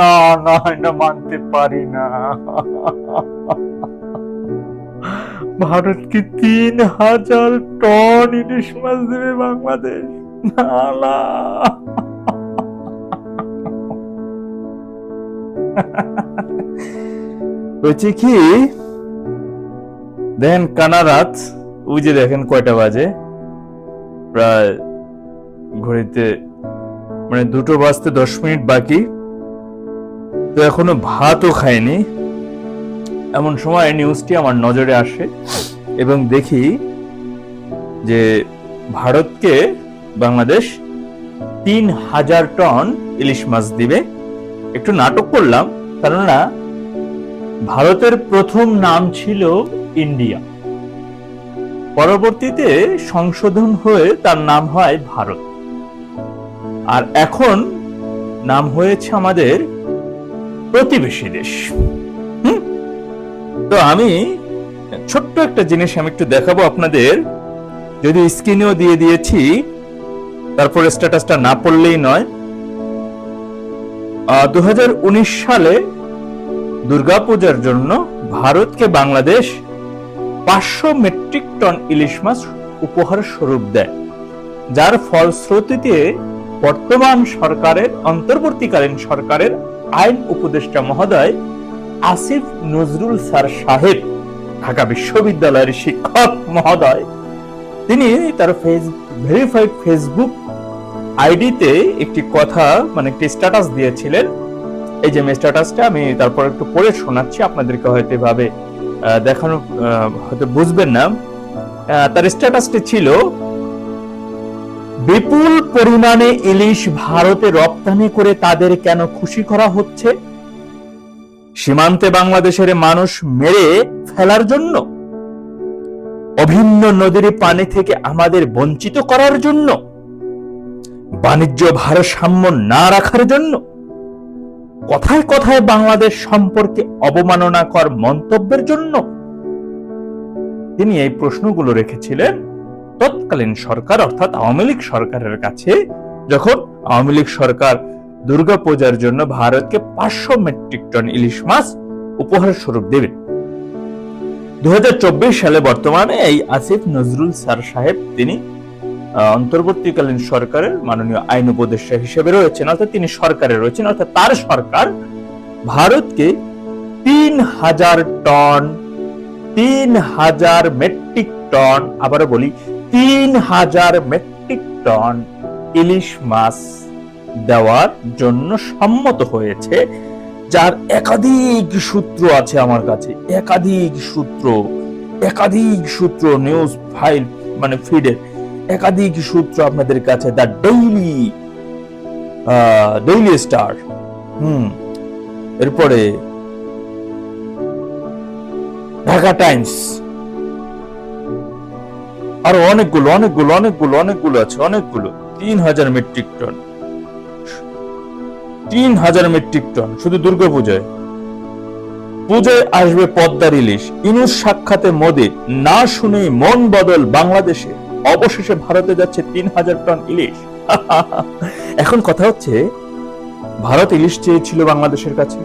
না না, এটা মানতে পারি না। ভারতকে তিন হাজার টন ইলিশ মাছ দেবে বাংলাদেশ। না হয়েছে কি, দেখেন কানারাত ওই যে দেখেন কয়টা বাজে? প্রায় ঘড়িতে মানে দুটো বাজতে দশ মিনিট বাকি। তো এখনও ভাতও খায়নি এমন সময় নিউজটি আমার নজরে আসে এবং দেখি যে ভারতকে বাংলাদেশ তিন হাজার টন ইলিশ মাছ দিবে। একটু নাটক করলাম, কেননা ভারতের প্রথম নাম ছিল ইন্ডিয়া। পরবর্তীতে সংশোধন হয়ে তার নাম হয় ভারত। আর এখন নাম হয়েছে আমাদের প্রতিবেশী দেশ? তো আমি ছোট্ট একটা জিনিস আমি একটু দেখাবো আপনাদের। যদি স্ক্রিনেও দিয়ে দিয়েছি, তারপরে স্ট্যাটাসটা না পড়লেই নয়। দু সালে দুর্গাপূজার জন্য ভারতকে বাংলাদেশ পাঁচশো মেট্রিক টন ইলিশ মাছ উপহার স্বরূপ দেয়। যার ফলশ্রুতিতে বর্তমান সরকারের, অন্তর্বর্তীকালীন সরকারের আইন উপদেষ্টা মহোদয় আসিফ নজরুল স্যার সাহেব, ঢাকা বিশ্ববিদ্যালয়ের শিক্ষক মহোদয়। তিনি তার ফেস ভেরিফাইড ফেসবুক আইডিতে একটি কথা মানে একটি স্ট্যাটাস দিয়েছিলেন। এই যে স্ট্যাটাসটা আমি তারপর একটু পড়ে শোনাচ্ছি, আপনাদেরকে হয়তো এভাবে দেখানো হয়তো বুঝবেন না। তার স্ট্যাটাসটি ছিল বিপুল পরিমাণে ইলিশ ভারতে রপ্তানি করে তাদের কেন খুশি করা হচ্ছে? সীমান্তে বাংলাদেশের মানুষ মেরে ফেলার জন্য? অভিন্ন নদীর পানি থেকে আমাদের বঞ্চিত করার জন্য? বাণিজ্য ভারসাম্য না রাখার জন্য? কথায় কথায় বাংলাদেশ সম্পর্কে অবমাননাকর মন্তব্যের জন্য? তিনি এই প্রশ্নগুলো রেখেছিলেন। তৎকালীন সরকার, অর্থাৎ আওয়ামী লীগ সরকারের কাছে যখন আওয়ামী লীগ সরকার দুর্গাপূজার জন্য ভারতকে পাঁচশো মেট্রিক টন ইলিশ মাছ উপহার স্বরূপ দেবেন। দু সালে বর্তমানে এই আসিফ নজরুল স্যার সাহেব তিনি অন্তর্বর্তীকালীন সরকারের মাননীয় আইন উপদেষ্টা হিসেবে রয়েছেন। অর্থাৎ তিনি সরকারে রয়েছেন, অর্থাৎ তার সরকার ভারতকে তিন হাজার টন, তিন হাজার মেট্রিক টন, আবারও বলি তিন হাজার মেট্রিক টন ইলিশ মাছ দেওয়ার জন্য সম্মত হয়েছে, যার একাধিক সূত্র আছে আমার কাছে। একাধিক সূত্র একাধিক সূত্র নিউজ ফাইল মানে ফিডের একাধিক সূত্র আপনাদের কাছে দ্য ডেইলি ডেইলি স্টার হুম, এরপরে ঢাকা টাইমস। আরও অনেকগুলো অনেকগুলো অনেকগুলো অনেকগুলো আছে, অনেকগুলো। তিন হাজার মেট্রিক টন। তিন হাজার মেট্রিক টন, শুধু দুর্গাপূজায় পূজায়। আসবে পদ্মার ইলিশ। ইনুস সাক্ষাতে মোদী, না শুনে মন বদল বাংলাদেশে। অবশেষে ভারতে যাচ্ছে তিন হাজার টন ইলিশ। এখন কথা হচ্ছে, ভারত ইলিশ চেয়েছিল বাংলাদেশের কাছে।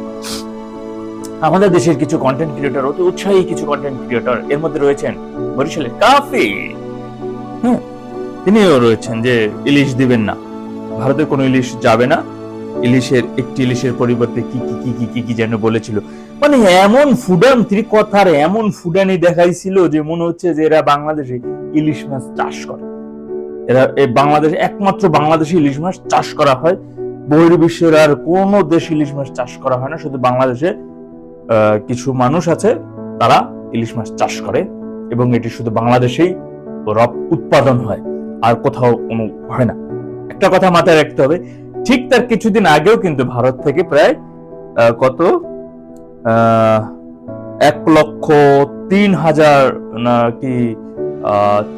আমাদের দেশের কিছু কন্টেন্ট ক্রিয়েটর অতি উৎসাহী কিছু কন্টেন্ট ক্রিয়েটর এর মধ্যে রয়েছেন বরিশালের কাফি হ্যাঁ তিনিও রয়েছেন যে ইলিশ দিবেন না। ভারতে কোনো ইলিশ যাবে না। ইলিশের একটি ইলিশের পরিবর্তে কি কি কি কি কি কি যেন বলেছিল। মানে এমন ফুডান তিনি কথার এমন ফুডানি দেখাইছিল যে মনে হচ্ছে যে এরা বাংলাদেশে ইলিশ মাছ চাষ করে। এরা এই বাংলাদেশ, একমাত্র বাংলাদেশে ইলিশ মাছ চাষ করা হয়। বহির্বিশ্বের আর কোন দেশ ইলিশ মাছ চাষ করা হয় না। শুধু বাংলাদেশে কিছু মানুষ আছে, তারা ইলিশ মাছ চাষ করে। এবং এটি শুধু বাংলাদেশেই রপ উৎপাদন হয়, আর কোথাও কোনো হয় না। একটা কথা মাথায় রাখতে হবে, ঠিক তার কিছুদিন আগেও কিন্তু ভারত থেকে প্রায় কত? এক লক্ষ তিন হাজার না কি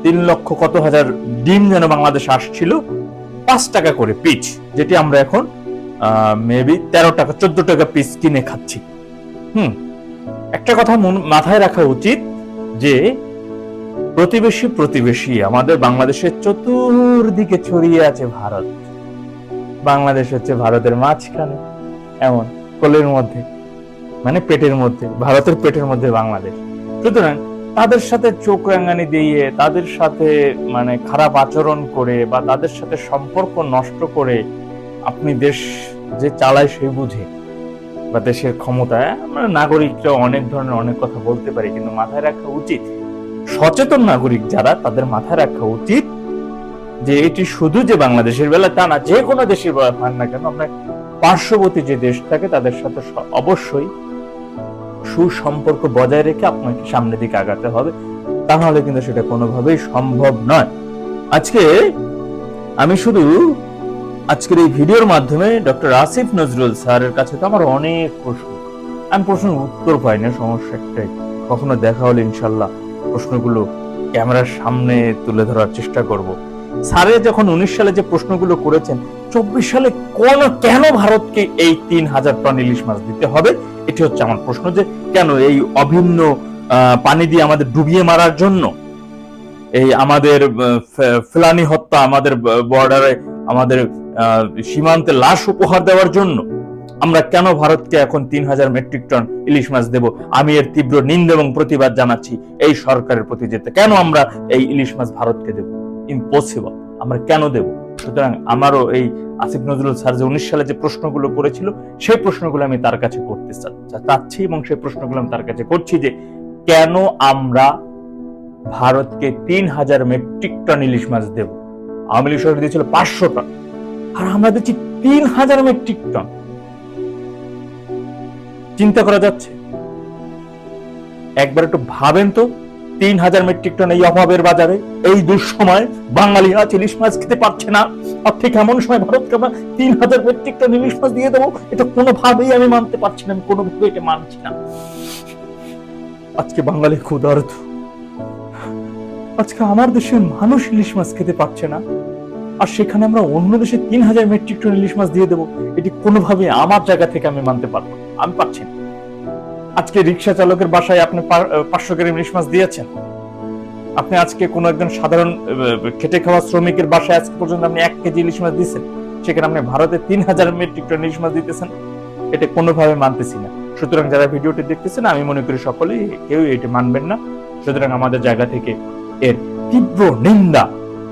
তিন লক্ষ কত হাজার ডিম যেন বাংলাদেশ আসছিল, পাঁচ টাকা করে পিচ, যেটি আমরা এখন মেবি তেরো টাকা, চোদ্দ টাকা পিস কিনে খাচ্ছি। হুম, একটা কথা মাথায় রাখা উচিত যে প্রতিবেশী প্রতিবেশী, আমাদের বাংলাদেশের চতুর্দিকে ছড়িয়ে আছে ভারত। বাংলাদেশ হচ্ছে ভারতের মাঝখানে, এমন কোলের মধ্যে মানে পেটের মধ্যে, ভারতের পেটের মধ্যে বাংলাদেশ। সুতরাং তাদের সাথে চোখ রাঙানি দিয়ে, তাদের সাথে মানে খারাপ আচরণ করে বা তাদের সাথে সম্পর্ক নষ্ট করে আপনি দেশ যে চালায় সে বুঝে, বা দেশের ক্ষমতায় আমরা নাগরিকরা অনেক ধরনের অনেক কথা বলতে পারি, কিন্তু মাথায় রাখা উচিত সচেতন নাগরিক যারা, তাদের মাথায় রাখা উচিত যে এটি শুধু যে বাংলাদেশের বেলা তা না, যে কোনো দেশের বেলা পান না কেন, আমরা পার্শ্ববর্তী যে দেশ থাকে, তাদের সাথে অবশ্যই সুসম্পর্ক বজায় রেখে আপনাকে সামনের দিকে আগাতে হবে। তা নাহলে কিন্তু সেটা কোনোভাবেই সম্ভব নয়। আজকে আমি শুধু আজকের এই ভিডিওর মাধ্যমে ডক্টর আসিফ নজরুল স্যারের কাছে তো আমার অনেক প্রশ্ন। আমি প্রশ্নের উত্তর পাই না সমস্যা একটাই। কখনো দেখা হলে ইনশাল্লাহ প্রশ্নগুলো ক্যামেরার সামনে তুলে ধরার চেষ্টা করব। স্যারে যখন উনিশ সালে যে প্রশ্নগুলো করেছেন, চব্বিশ সালে কোন, কেন ভারতকে এই তিন হাজার টন ইলিশ মাছ দিতে হবে? এটি হচ্ছে আমার প্রশ্ন যে কেন এই অভিন্ন পানি দিয়ে আমাদের ডুবিয়ে মারার জন্য? এই আমাদের ফেলানি হত্যা আমাদের বর্ডারে আমাদের সীমান্তে লাশ উপহার দেওয়ার জন্য? আমরা কেন ভারতকে এখন তিন হাজার মেট্রিক টন ইলিশ মাছ দেব? আমি এর তীব্র নিন্দা এবং প্রতিবাদ জানাচ্ছি এই সরকারের প্রতি যেতে। কেন আমরা এই ইলিশ মাছ ভারতকে দেব? ইম্পসিবল আমরা কেন দেব? সুতরাং আমারও এই আসিফ নজরুল স্যার যে উনিশ সালে যে প্রশ্নগুলো করেছিল, সেই প্রশ্নগুলো আমি তার কাছে করতে চাচ্ছি এবং সেই প্রশ্নগুলো আমি তার কাছে করছি যে কেন আমরা ভারতকে তিন হাজার মেট্রিক টন ইলিশ মাছ দেব? আওয়ামী লীগ সরকার দিয়েছিল পাঁচশো টন। আর আমরা দিচ্ছি তিন হাজার মেট্রিক টন। চিন্তা করা যাচ্ছে? একবার একটু ভাবেন তো, তিন হাজার মেট্রিক টন এই অভাবের বাজারে, এই দুঃসময় বাঙালি আজ ইলিশ মাছ খেতে পারছে না। আর ঠিক এমন সময় ভারতকে আমরা তিন হাজার মেট্রিক টন ইলিশ মাছ দিয়ে দেবো, এটা কোনোভাবেই আমি মানতে পারছি না, আমি কোনোভাবে এটা মানছি না। আজকে বাঙালি ক্ষুধার্ত। আজকে আমার দেশের মানুষ ইলিশ মাছ খেতে পারছে না। আর সেখানে আমরা অন্য দেশে তিন হাজার মেট্রিক টন ইলিশ মাছ দিয়ে দেবো, এটি কোনোভাবে আমার জায়গা থেকে আমি মানতে পারব না। আমি পারছি না। আজকে রিক্সা চালকের বাসায় আপনি পাঁচশো গ্রাম ইলিশ মাছ দিয়েছেন। আপনি আজকে কোনো একজন সাধারণ খেটে খাওয়া শ্রমিকের বাসায় আজকে পর্যন্ত আপনি এক কেজি ইলিশ মাছ দিচ্ছেন সেখানে আপনি ভারতে তিন হাজার মেট্রিক টন ইলিশ মাছ দিতেছেন। এটা কোনোভাবে মানতেছি না। সুতরাং যারা ভিডিওটি দেখতেছেন, আমি মনে করি সকলেই কেউ এটি মানবেন না। সুতরাং আমাদের জায়গা থেকে এর তীব্র নিন্দা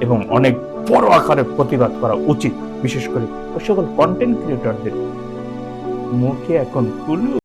এবং অনেক বড় আকারে প্রতিবাদ করা উচিত। বিশেষ করে সকল কন্টেন্ট ক্রিয়েটরদের মুখে এখন কুলু।